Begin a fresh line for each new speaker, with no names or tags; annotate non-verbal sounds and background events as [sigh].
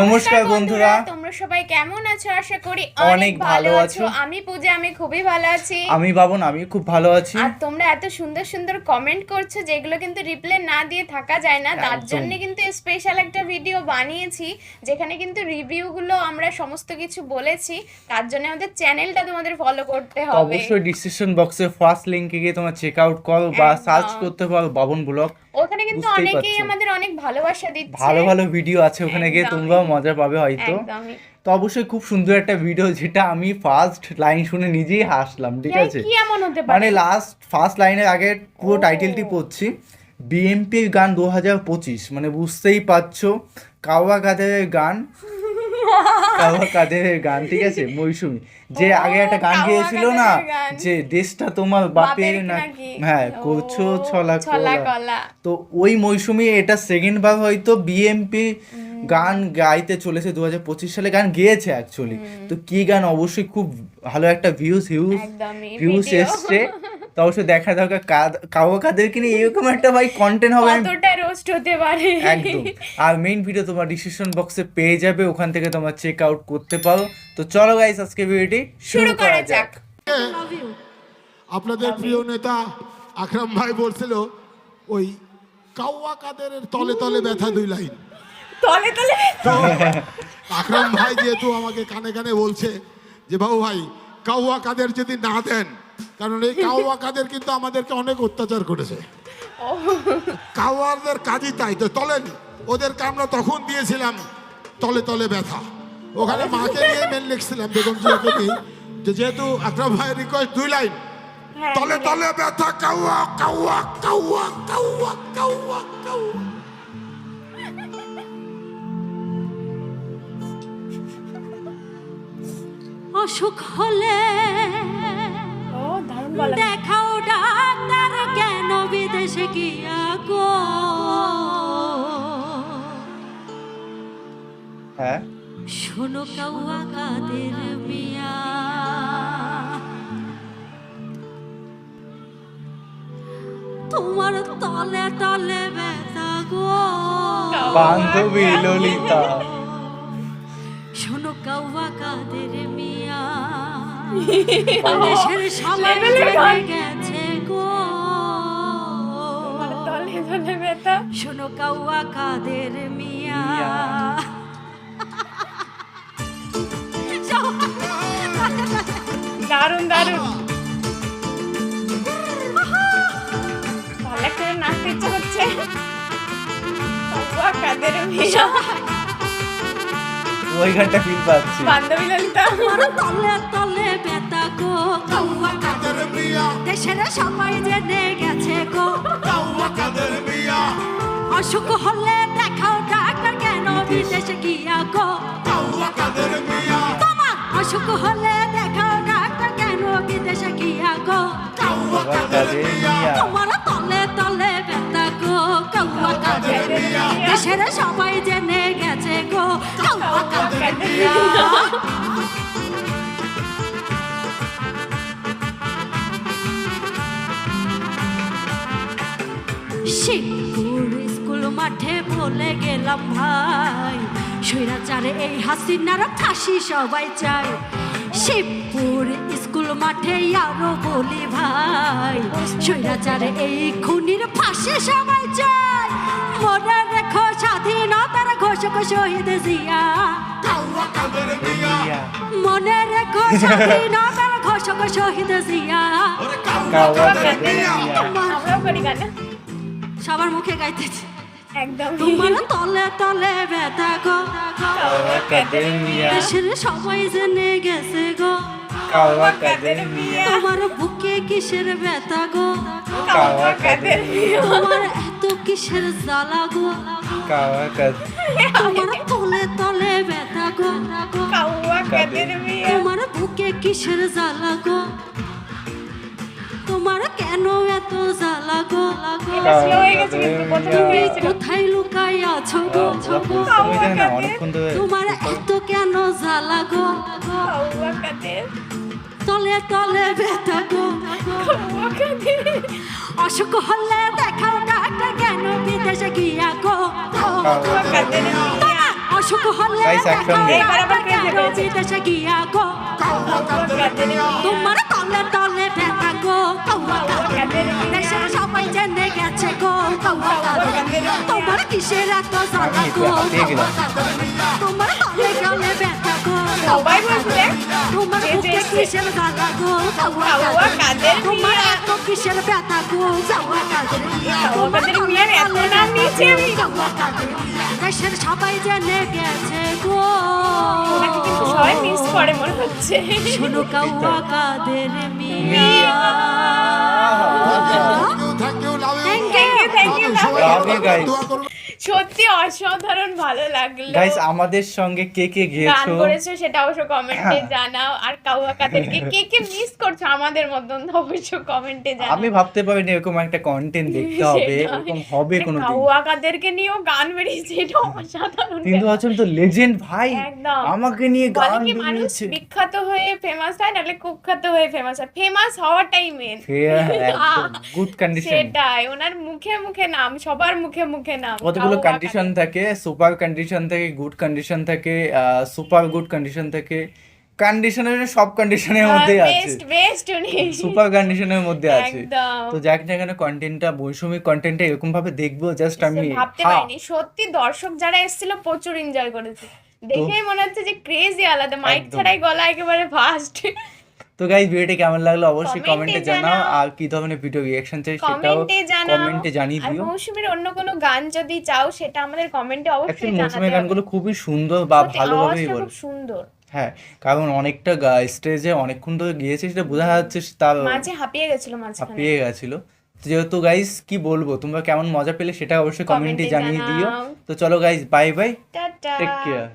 নমস্কার বন্ধুরা।
তোমরা সবাই কেমন আছো? আশা করি
অনেক ভালো আছো।
আমি পূজা আমি খুবই ভালো আছি।
আমি বাবন আমি খুব ভালো আছি।
আর তোমরা এত সুন্দর সুন্দর কমেন্ট করছ যেগুলো কিন্তু রিপ্লাই না দিয়ে থাকা যায় না তার জন্য কিন্তু স্পেশাল একটা ভিডিও বানিয়েছি যেখানে কিন্তু রিভিউগুলো আমরা সমস্ত কিছু বলেছি তার জন্য আমাদের চ্যানেলটা তোমাদের ফলো করতে হবে।
অবশ্যই ডিসক্রিপশন বক্সে ফার্স্ট লিংকে গিয়ে তোমরা চেক আউট করো বা সার্চ করতে পারো বাবন ব্লগ।
ওখানে কিন্তু অনেকেই আমাদের অনেক ভালোবাসা দিচ্ছে।
ভালো ভালো ভিডিও আছে ওখানে গিয়ে। তোমরাও মজা পাবে হয়তো। তো অবশ্যই খুব সুন্দর একটা ভিডিও যেটা আমি ফার্স্ট লাইন শুনে নিজেই হাসলাম ঠিক আছে? মানে লাস্ট ফার্স্ট লাইনের আগে পুরো টাইটেলটি পড়ছি। বিএমপির গান দু হাজার পঁচিশ মানে বুঝতেই পারছ কাওয়া কাদেরের গান। [laughs] কাওয়া কাদেরের গান ঠিক আছে? মৌসুমি। যে আগে একটা গান গিয়েছিল না যে দেশটা তোমার বাপের না হ্যাঁ করছ ছলা কলা তো ওই মৌসুমি এটা সেকেন্ড বার হয়তো বিএমপি গান গাইতে চলেছে দু হাজার পঁচিশ সালে। গান গেয়েছে অ্যাকচুয়ালি তো কি গান? অবশ্যই খুব ভালো একটা ভিউজ হিউজ ভিউজ এসছে। [laughs] তো অবশ্যই দেখা দরকার কাওয়া কাদেরকে নিয়ে এরকম একটা ভাই কন্টেন্ট হবে
কতটা রোস্ট হতে পারে?
একদম। আর মেইন ভিডিও তোমার ডিসক্রিপশন বক্সে পেয়ে যাবে ওখান থেকে তোমার চেক আউট করতে পারো। তো চলো গাইস আজকে ভিডিওটি
শুরু করা যাক।
আপনাদের প্রিয় নেতা আকরাম ভাই বলছিল ওই কাউয়া কাদের তলে তলে ব্যথা দুই লাইন।
তলে তলে
আকরাম ভাই যেহেতু আমাকে কানে কানে বলছে যে বাবু ভাই কাউয়া কাদের যদি না দেন কারণ এই কাউয়া কাদের কিন্তু আমাদেরকে অনেক অত্যাচার করেছে। কাওয়ারদের কাজই তাই তো তলেন। ওদেরকে আমরা তখন দিয়েছিলাম তলে তলে ব্যথা। ওখানে মাকে নিয়ে মেন লিখছিলাম বেগম জিয়াকে যে যেহেতু আকরাম ভাইয়ের রিকোয়েস্ট দুই লাইন
হ্যাঁ,
তলে তলে ব্যথা কাউয়া কাউয়া কাউয়া কাউয়া কাউয়া কাউয়া
অসুখ হলে দেখাও ডাক্তার কেন বিদেশে গিয়া গো
হ্যাঁ?
শোনো কাউয়া কাদের মিয়া। তোমার তলে তলে ব্যথা গো।
বান্ধবী ললিতা। [laughs]
শোনো কাউয়া কাদের মিয়া।
দারুণ দারুণ। ভালো একটা নাচতে ইচ্ছে হচ্ছে কাদের মিয়া।
ওই গানটা ফিল পাচ্ছি।
বান্ধবী ললিতা।
আমার তলে তলে ব্যথা গো। কাউয়া কাদের
মিয়া
দেশের সবাই জেনে গেছে গো।
কাউয়া কাদের মিয়া
অসুখ হলে দেখাও ডাক্তার কেন বিদেশে গিয়া গো?
কাউয়া কাদের মিয়া
তোমার অসুখ হলে দেখাও ডাক্তার কেন বিদেশে গিয়া গো?
কাউয়া কাদের মিয়া
তোমার সবাই জেনে গেছে গো স্কুল মাঠে বলে গেলাম ভাই, স্বৈরাচারে এই হাসিনার ফাঁসি সবাই চায়। শিবপুর স্কুল মাঠে আরও বলি ভাই, স্বৈরাচারে এই খুনির ফাঁসি সবাই চায়। মনে রেখো স্বাধীনতার ঘোষক শহীদ জিয়া। মনে রেখো [laughs] স্বাধীনতার ঘোষক শহীদ জিয়া। সবার মুখে গাইতেছে।
একদম।
তোমার তলে তলে ব্যথা গো। দেশের সবাই জেনে গেছে গো। তোমার বুকে কিসের ব্যথা গো। তোমার কিসের জ্বালা গো?
কাওয়া কাদের
তোমার তলে তলে ব্যথা গো।
কাউয়া কাদের মিয়া।
তোমার বুকে কিসের জ্বালা গো? তোমার কেন এত জ্বালা গো।
হয়েছিল
কোথায় লুকাই আছো গো?
তুমি না
তোমার এত কেন জ্বালা গো? তলে তলে ব্যথা গো। অসুখ হলে দেখাও ডাক্তার কেন বিদেশে গিয়া গো?
কাদের মিয়া
অসুখ হলে। বিদেশে গিয়া গো? তোমার তলে তলে ব্যথা গো। দেশের সবাই জেনে গেছে গো। তোমার কিসের এত জ্বালা গো?
একটু।
তোমার তলে তলে ব্যথা গো
সবাই বলছে
তোমার বুকে কিসের জ্বালা গো কাউয়া
কাদের
তোমার এত কিসের ব্যথা গো দেশের সবাই জেনে গেছে গো
ওনাকে কিন্তু সবাই মিস করে মনে হচ্ছে
শোনো কাউয়া Kader Mia
thank you thank you love you
Thank you, সত্যি অসাধারণ ভালো লাগল।
গাইস আমাদের সঙ্গে কে কে
গান করেছ সেটা অবশ্য কমেন্টে। জানাও। আর কে কে মিস করছ আমাদের মতন অবশ্য কমেন্টে জানাও।
আমি ভাবতে পারিনি এরকম একটা কন্টেন্ট দেখতে [laughs] হবে এরকম হবে
কাউয়া কাদেরকে নিয়েও গান বেরিয়েছে এটা অসাধারণ
কিন্তু। হচ্ছে তো লেজেন্ড ভাই। আমাকে নিয়ে গান বেরিয়েছে।
বিখ্যাত হয়ে ফেমাস হয় নাহলে কুখ্যাত হয়ে ফেমাস হয়। ফেমাস হওয়াটাই মেন
গুড কন্ডিশন
সেটাই ওনার মুখে মুখে নাম সবার মুখে মুখে নাম।
কতগুলো
কাউয়া
কন্ডিশন থাকে সুপার কন্ডিশন থাকে গুড কন্ডিশন থাকে সুপার গুড কন্ডিশন থাকে। কন্ডিশনের সব কন্ডিশনের মধ্যে আছে।
বেস্ট বেস্ট উনি
সুপার কন্ডিশনের মধ্যে আছে।
একদম।
তো যাক না কেন কন্টেন্টটা বৈষম্যিক কন্টেন্টটা এরকম ভাবে দেখব জাস্ট আমি
ভাবতে পারিনি। সত্যি দর্শক যারা এসেছিল প্রচুর এনজয় করেছে। দেখেই মনে হচ্ছে যে ক্রেজি আলাদা। মাইক। ছাড়াই গলা একেবারে ফাস্ট
তো গাইজ ভিডিওটা কেমন লাগল অবশ্যই কমেন্টে জানাও। আর কি ধরনের ভিডিও রিঅ্যাকশন চাই সেটাও
কমেন্টে
জানিয়ে
আর
দিও
মৌসুমীর অন্য কোনো গান যদি চাও সেটা আমাদের কমেন্টে অবশ্যই জানাতে
মৌসুমের গানগুলো খুবই সুন্দর বা ভালোভাবেই বলে।
সুন্দর।
হ্যাঁ কারণ অনেকটা স্টেজে অনেকক্ষণ ধরে গিয়েছে সেটা বোঝা যাচ্ছে তার
মাঝে হাঁপিয়ে গেছিল মাঝখানে।
পেয়ে গেছিল। তো যেহেতু গাইস কি বলব? তোমরা কেমন মজা পেলে সেটা অবশ্যই কমেন্টে জানিয়ে দিও। তো চলো guys bye bye take care